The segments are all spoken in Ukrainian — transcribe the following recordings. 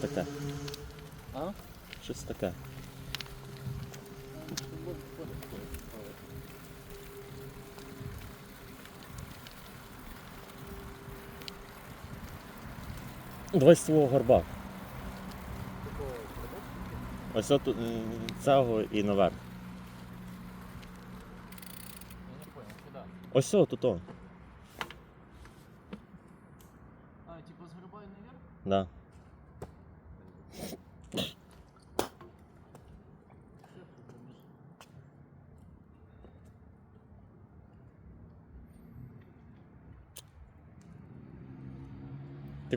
таке. А? Щось таке. Давай з свого горба. Ось от м, цього і наверх. Я не понял? Ось от тут. А, типа с горбой наверх? Да.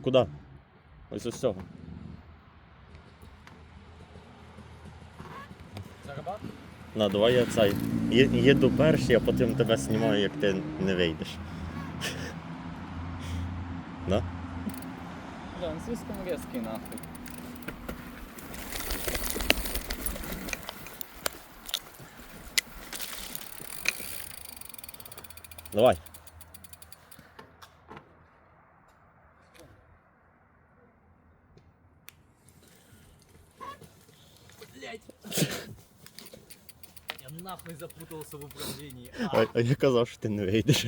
Куди? Ось ось цього. Зарабат? На, давай я цей. Їду перший, а потім тебе знімаю, як ти не вийдеш. Да? Он слишком резкий нахуй. Давай. Я нахуй в управлении. А, а я казав, що ти не вийдеш.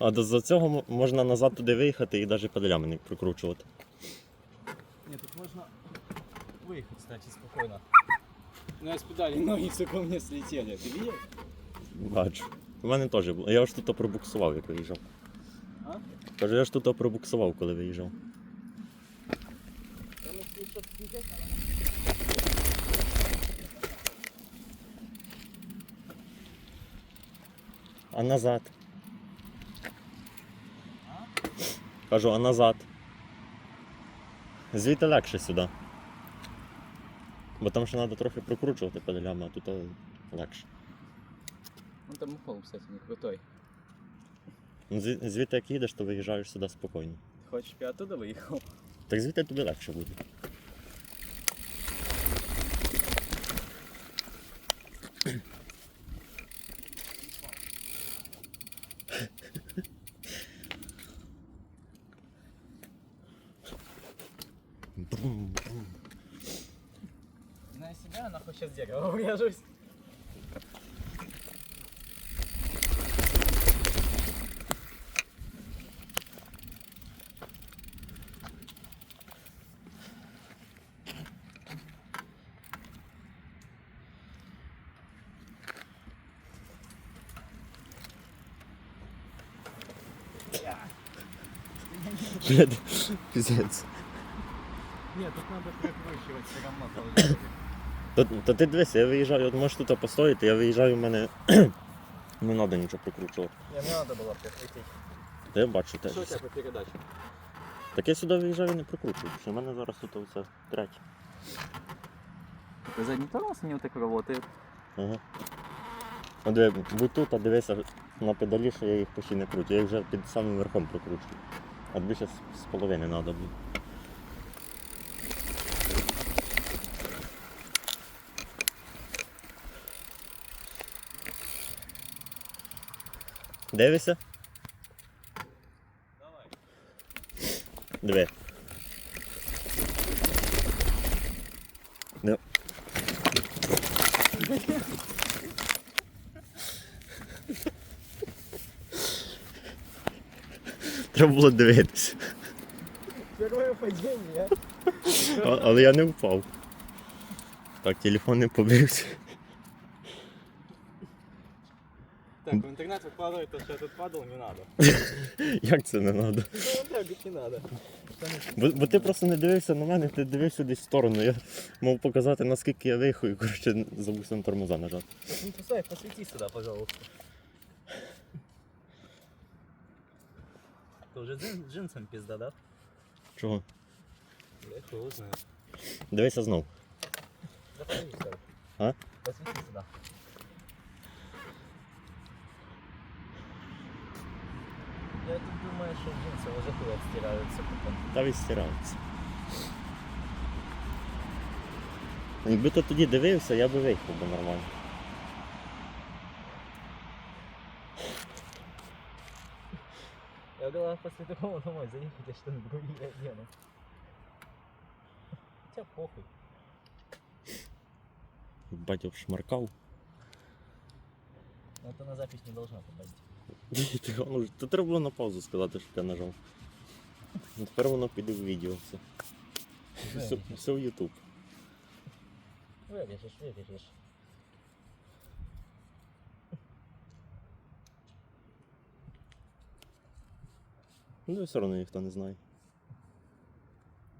А до за цього можна назад туди виїхати і навіть педалями не прикручувати. Нет, тут можно выехать, кстати, спокойно. Ну я с педали ноги, сука, у меня слетели. Ты видел? Бачу. У мене теж було. Я ж тут пробуксував, як виїжджав. А? Кажу, я ж тут пробуксував, коли виїжджав. Там если А назад. Кажу, а назад. Звідти легше сюди. Бо там ще треба трохи прокручувати педалями, а тут е, легше. Ну там холм, кстати, не крутой. Ну, зві- Звідти як їдеш, то виїжджаєш сюди спокійно. Хочешь, чтобы я оттуда выехал? Так звідти тобі легше буде. Сейчас дерево врежусь. Блядь, Піздець. Нет, тут надо прикручивать все равно То, то ти дивися, я виїжджаю, от можеш тут постояти, я виїжджаю, в мене не треба нічого прикручувати. Не, мне надо было прикрутить. Та я бачу теж. Что у тебя по? Так я сюди виїжджаю і не прикручую, що в мене зараз тут оце третє. Задний тормоз не вот так работает. Ага. Диви, будь тут, а дивися на педалі, що я їх почти не кручу. Я їх вже під самим верхом прокручую. А більше з, з половини треба буде. Дивися? Диви. Ну. Треба було дивитися. Падение. А- але я не впав. Так, телефон не побився. Так, в интернет выкладывать то, что я тут падал, не надо. Як це не треба? Ну, вот так ведь не надо. Бо, бо ти просто не дивився на мене, ти дивився десь в сторону. Я мав показати, наскільки я виїхав, і коротше забувся на тормоза нажати. Ну, Тусай, посвети сюда, пожалуйста. Ты уже джин- джинсом пизда, да? Чого? Я хуй его знает. Дивися знов. Да подожди, стой. А? Посвети сюда. Я тут думаю, что джинсы уже хуй отстираются потом. Та відстирається. Якби ти тоді дивився, я би виїхав би нормально. Я думал, после такого домой заехать, я что-нибудь другие одену. Хотя похуй. Батя шмаркав. Это на запись не должно попасть. Та треба було на паузу сказати, що я нажав. Ну, Тепер воно піде в відео все. Все, все в Ютуб. Вырежешь, вырежешь. Ну і все одно ніхто не знає.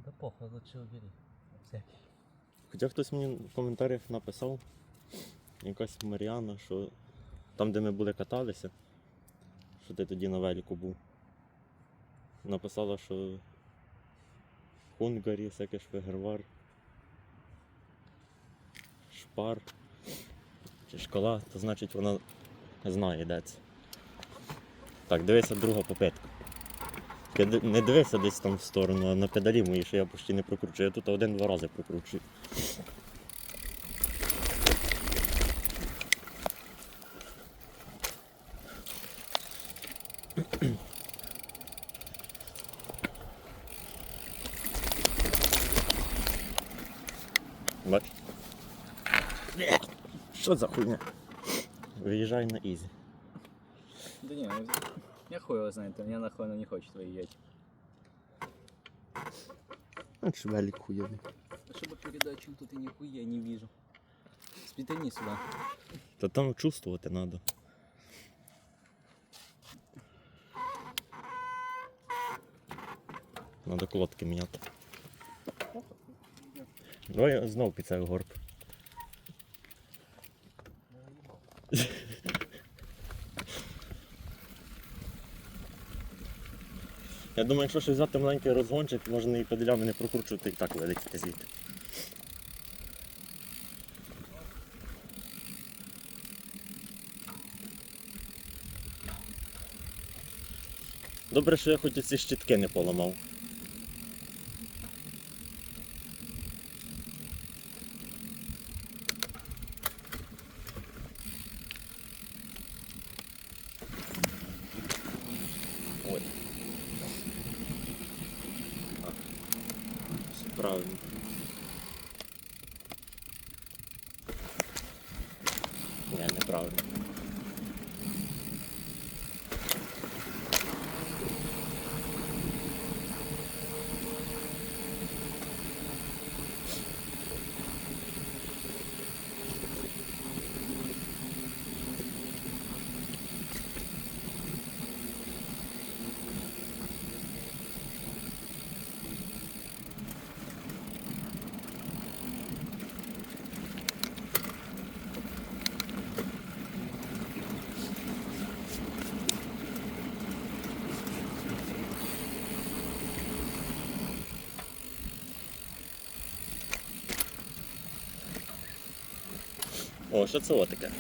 Да похуй, лучше убери. Всякий. Хоча хтось мені в коментарях написав, якась Маріана, що там, де ми були каталися, що ти тоді на велику був. Написала, що Хунгарі, всяке Швегервар, Шпар чи школа, то значить вона знає, де це. Так, дивися друга попитка. Не дивися десь там в сторону, а на педалі мої, що я почти не прокручую. Я тут один-два рази прокручую. Бач? Що за хуйня? Виїжджай на ізі. Да не, ну, я хуй его знает, меня нахуй оно не хочет выезжать. Ну, чи велик хуйовий. Чтобы передачу тут и нихуя не вижу. Спитани сюда. Та там чувствувати треба. Надо колодки міняти. Давай знов під цей горб. Я думаю, якщо ще взяти маленький розгончик, можна і педалями не прокручувати і так великі звідти. Добре, що я хоч ці щитки не поламав. правильно. О, що це о таке?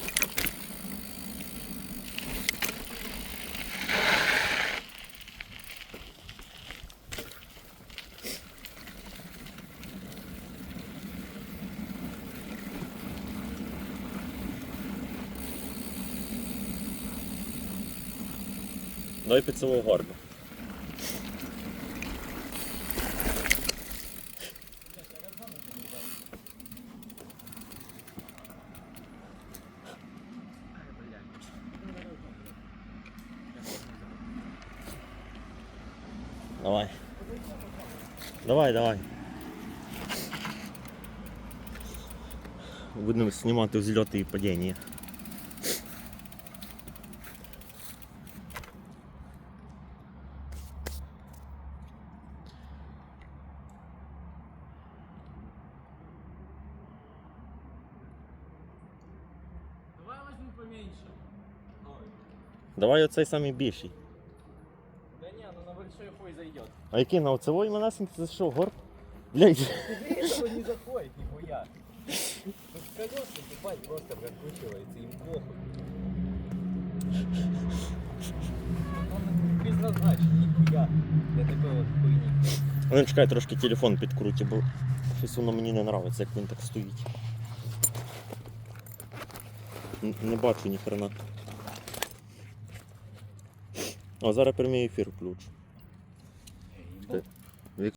Дай під цього горбу. Давай. Давай, давай. Будемо знімати взльоти і падіння. Давай возьму поменьше. Давай оцей самий більший. Хуй зайдет. А який на оцевой малесенький, це що, горб? Блядь. Тебе этого не заходит, нихуя. Тут колеса, ебать, просто прокручивается, им похуй. Он предназначен, нихуя, для такой вот хуйни. Ну чекай, трошки телефон підкруті, бо щось воно мені не подобається, як він так стоїть. Н- Не бачу ні хрена. О, зараз прямий ефір включу. Ебать.